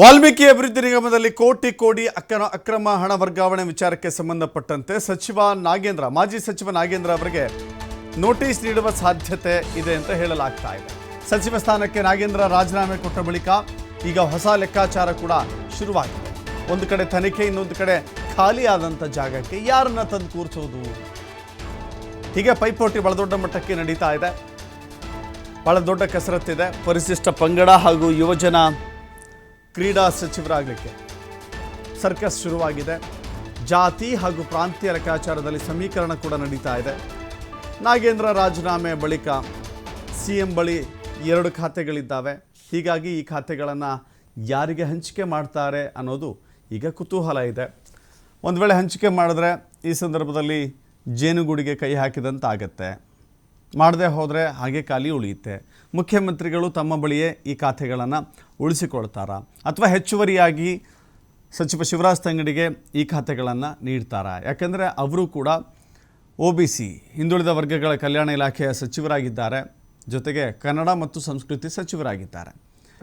ವಾಲ್ಮೀಕಿ ಅಭಿವೃದ್ಧಿ ನಿಗಮದಲ್ಲಿ ಕೋಟಿ ಕೋಟಿ ಅಕ್ರ ಅಕ್ರಮ ಹಣ ವರ್ಗಾವಣೆ ವಿಚಾರಕ್ಕೆ ಸಂಬಂಧಪಟ್ಟಂತೆ ಸಚಿವ ನಾಗೇಂದ್ರ, ಮಾಜಿ ಸಚಿವ ನಾಗೇಂದ್ರ ಅವರಿಗೆ ನೋಟಿಸ್ ನೀಡುವ ಸಾಧ್ಯತೆ ಇದೆ ಅಂತ ಹೇಳಲಾಗ್ತಾ ಇದೆ. ಸಚಿವ ಸ್ಥಾನಕ್ಕೆ ನಾಗೇಂದ್ರ ರಾಜೀನಾಮೆ ಕೊಟ್ಟ ಬಳಿಕ ಈಗ ಹೊಸ ಲೆಕ್ಕಾಚಾರ ಕೂಡ ಶುರುವಾಗಿದೆ. ಒಂದು ಕಡೆ ತನಿಖೆ, ಇನ್ನೊಂದು ಕಡೆ ಖಾಲಿಯಾದಂಥ ಜಾಗಕ್ಕೆ ಯಾರನ್ನ ತಂದು ಕೂರಿಸೋದು? ಹೀಗೆ ಪೈಪೋಟಿ ಬಹಳ ದೊಡ್ಡ ಮಟ್ಟಕ್ಕೆ ನಡೀತಾ ಇದೆ. ಬಹಳ ದೊಡ್ಡ ಕಸರತ್ತಿದೆ. ಪರಿಶಿಷ್ಟ ಪಂಗಡ ಹಾಗೂ ಯುವಜನ ಕ್ರೀಡಾ ಸಚಿವರಾಗಲಿಕ್ಕೆ ಸರ್ಕಸ್ ಶುರುವಾಗಿದೆ. ಜಾತಿ ಹಾಗೂ ಪ್ರಾಂತೀಯ ಲೆಕ್ಕಾಚಾರದಲ್ಲಿ ಸಮೀಕರಣ ಕೂಡ ನಡೀತಾ ಇದೆ. ನಾಗೇಂದ್ರ ರಾಜೀನಾಮೆ ಬಳಿಕ ಸಿ ಎಂ ಬಳಿ ಎರಡು ಖಾತೆಗಳಿದ್ದಾವೆ. ಹೀಗಾಗಿ ಈ ಖಾತೆಗಳನ್ನು ಯಾರಿಗೆ ಹಂಚಿಕೆ ಮಾಡ್ತಾರೆ ಅನ್ನೋದು ಈಗ ಕುತೂಹಲ ಇದೆ. ಒಂದು ವೇಳೆ ಹಂಚಿಕೆ ಮಾಡಿದ್ರೆ ಈ ಸಂದರ್ಭದಲ್ಲಿ ಜೇನುಗೂಡಿಗೆ ಕೈ ಹಾಕಿದಂತಾಗತ್ತೆ. ಮಾಡದೆ ಹೋದರೆ ಹಾಗೆ ಖಾಲಿ ಉಳಿಯುತ್ತೆ. ಮುಖ್ಯಮಂತ್ರಿಗಳು ತಮ್ಮ ಬಳಿಯೇ ಈ ಖಾತೆಗಳನ್ನು ಉಳಿಸಿಕೊಳ್ತಾರಾ. ಅಥವಾ ಹೆಚ್ಚುವರಿಯಾಗಿ ಸಚಿವ ಶಿವರಾಜ್ ತಂಗಡಿಗೆ ಈ ಖಾತೆಗಳನ್ನು ನೀಡ್ತಾರಾ. ಯಾಕೆಂದರೆ ಅವರು ಕೂಡ ಒ ಬಿ ಸಿ, ಹಿಂದುಳಿದ ವರ್ಗಗಳ ಕಲ್ಯಾಣ ಇಲಾಖೆಯ ಸಚಿವರಾಗಿದ್ದಾರೆ. ಜೊತೆಗೆ ಕನ್ನಡ ಮತ್ತು ಸಂಸ್ಕೃತಿ ಸಚಿವರಾಗಿದ್ದಾರೆ.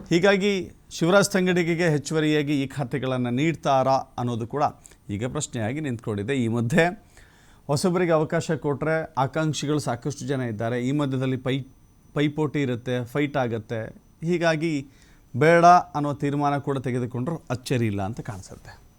ಹೀಗಾಗಿ ಶಿವರಾಜ್ ತಂಗಡಿಗೆ ಹೆಚ್ಚುವರಿಯಾಗಿ ಈ ಖಾತೆಗಳನ್ನು ನೀಡ್ತಾರಾ ಅನ್ನೋದು ಕೂಡ ಈಗ ಪ್ರಶ್ನೆಯಾಗಿ ನಿಂತ್ಕೊಂಡಿದೆ. ಈ ಮಧ್ಯೆ ಹೊಸಬರಿಗೆ ಅವಕಾಶ ಕೊಟ್ಟರೆ ಆಕಾಂಕ್ಷಿಗಳು ಸಾಕಷ್ಟು ಜನ ಇದ್ದಾರೆ. ಈ ಮಧ್ಯದಲ್ಲಿ ಪೈ, ಪೈಪೋಟಿ ಇರುತ್ತೆ ಫೈಟ್ ಆಗುತ್ತೆ. ಹೀಗಾಗಿ ಬೇಡ ಅನ್ನೋ ತೀರ್ಮಾನ ಕೂಡ ತೆಗೆದುಕೊಂಡ್ರು ಅಚ್ಚರಿ ಇಲ್ಲ ಅಂತ ಕಾಣಿಸುತ್ತೆ.